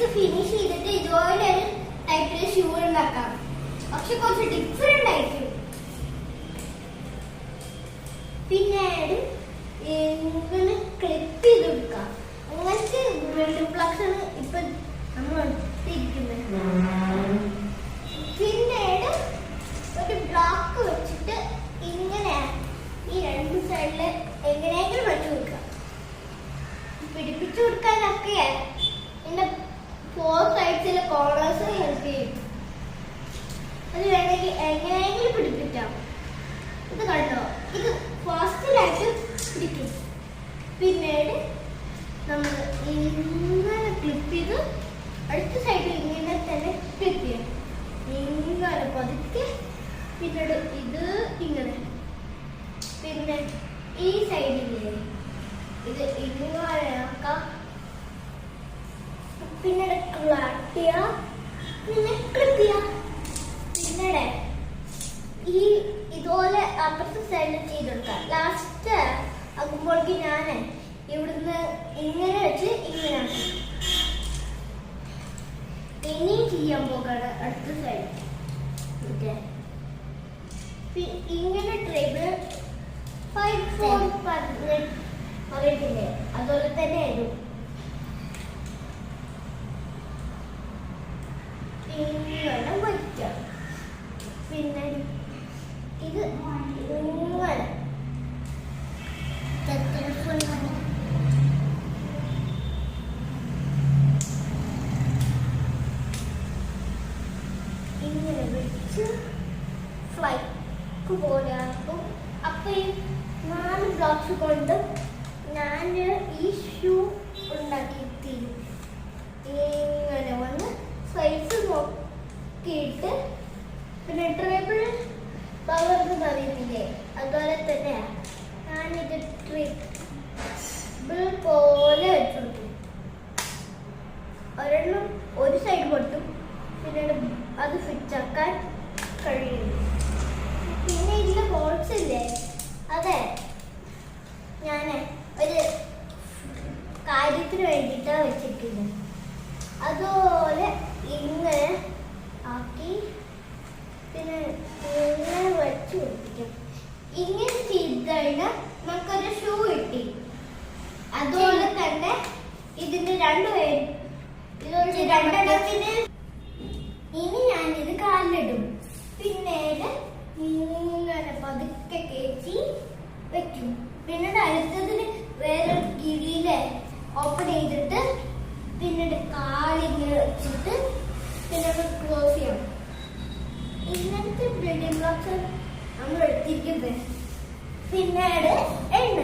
Legs finish ചെയ്തിട്ട് ഇതുപോലെ ഒരു ടൈപ്പിൽ ഷൂ ഉണ്ടാക്കാം. പക്ഷെ കുറച്ച് ഡിഫറെന്റ് ആയിരിക്കും. പിന്നെ ഇങ്ങനെ ക്ലിപ്പ് ചെയ്ത് കൊടുക്കാം അങ്ങനത്തെ റിഫ്ലക്ഷൻ ഇപ്പൊ നമ്മൾ എടുത്തിരിക്കുന്നത്. പിന്നീട് ഒരു ബ്ലോക്ക് വെച്ചിട്ട് ഇങ്ങനെ ഈ രണ്ട് സൈഡിൽ എങ്ങനെയെങ്കിലും വെച്ചു കൊടുക്കാം. പിടിപ്പിച്ചു കൊടുക്കാനൊക്കെ എന്നെ ഫോർ സൈഡ്സിലെ കോർണേഴ്സ് ഹെൽപ്പ് ചെയ്യും. അത് വേണമെങ്കിൽ എങ്ങനെയെങ്കിലും പിടിപ്പിക്കാം. ഇത് കണ്ടോ? ഇത് ഫാസ്റ്റിലായിട്ട് പിടിക്കും. പിന്നീട് നമ്മൾ ഇങ്ങനെ ക്ലിപ്പ് ചെയ്ത് അടുത്ത സൈഡിൽ ഇങ്ങനെ തന്നെ ക്ലിപ്പ് ചെയ്യാം. ഇങ്ങനെ പതുക്കെ. പിന്നീട് ഇത് ഇങ്ങനെ. പിന്നെ ഈ സൈഡിൽ ഇത് ഇങ്ങനെ ആക്കാം. പിന്നീട് ക്ലാട്ട് ചെയ്യുക പിന്നെ ക്ലിപ്പ് ചെയ്യുക ഈ ഇതുപോലെ അപ്പുറത്തെ സൈഡിൽ ചെയ്തെടുക്കാം ലാസ്റ്റ് ആകുമ്പോഴേക്ക് ഞാൻ ഇവിടുന്ന് ഇങ്ങനെ വെച്ച് ഇങ്ങനെ ഇനി ചെയ്യാൻ പോകാണ് അടുത്ത സൈഡ് ഓക്കെ. ഇങ്ങനെ ടേബിൾ ഫൈവ് ഫോർ അറിയത്തില്ലേ? അതുപോലെ തന്നെ ആയിരുന്നു ഇങ്ങനെ വയ്ക്കാം പിന്നെ ഇത് ഇങ്ങനെ ഇങ്ങനെ വെച്ച് ഫ്ലൈക്ക് പോലെ ആക്കും അപ്പൊ ഈ നാല് ബ്ലോക്സ് കൊണ്ട് ഞാൻ ഈ ഷൂ ഉണ്ടാക്കി തീരും ഇങ്ങനെ വന്ന് സൈസ് നോക്കിയിട്ട് പിന്നെ ട്രിപ്പിൾ പകർന്ന് പറയുന്നില്ലേ അതുപോലെ തന്നെ ഞാനിത് ട്രിപ്പിൾ പോലെ വെച്ചു കൊടുക്കും ഒരെണ്ണം ഒരു സൈഡ് പൊട്ടും പിന്നെ അത് ഫിറ്റ് ആക്കാൻ കഴിയും പിന്നെ ഇതിൽ ബോൾസ് ഇല്ലേ? അതെ. ഞാൻ ഒരു കാര്യത്തിന് വേണ്ടിയിട്ടാണ് വെച്ചിരിക്കുന്നത് അതുപോലെ ഇങ്ങനെ ആക്കി. പിന്നെ ഇങ്ങനെ ചെയ്ത് നമുക്കൊരു ഷൂ കിട്ടി. അതുപോലെ തന്നെ ഇതിന്റെ രണ്ട് പേര് ഇതൊരു രണ്ടെണ്ണത്തിന് ഇനി ഇത് കാലിലിടും. പിന്നീട് മൂന്നര പതുക്കെ കയറ്റി വെക്കും. പിന്നീട് അടുത്തതിന് വേറെ കിഴിയിലെ ഓപ്പൺ ചെയ്തിട്ട് പിന്നീട് കാലിങ്ങനെ വെച്ചിട്ട് പിന്നെ ക്ലോസ് ചെയ്യണം. ഇങ്ങനത്തെ ബിൽഡിംഗ് ബ്ലോക്സ് നമ്മൾ എടുത്തിരിക്കുന്നത്. പിന്നീട് എണ്ണ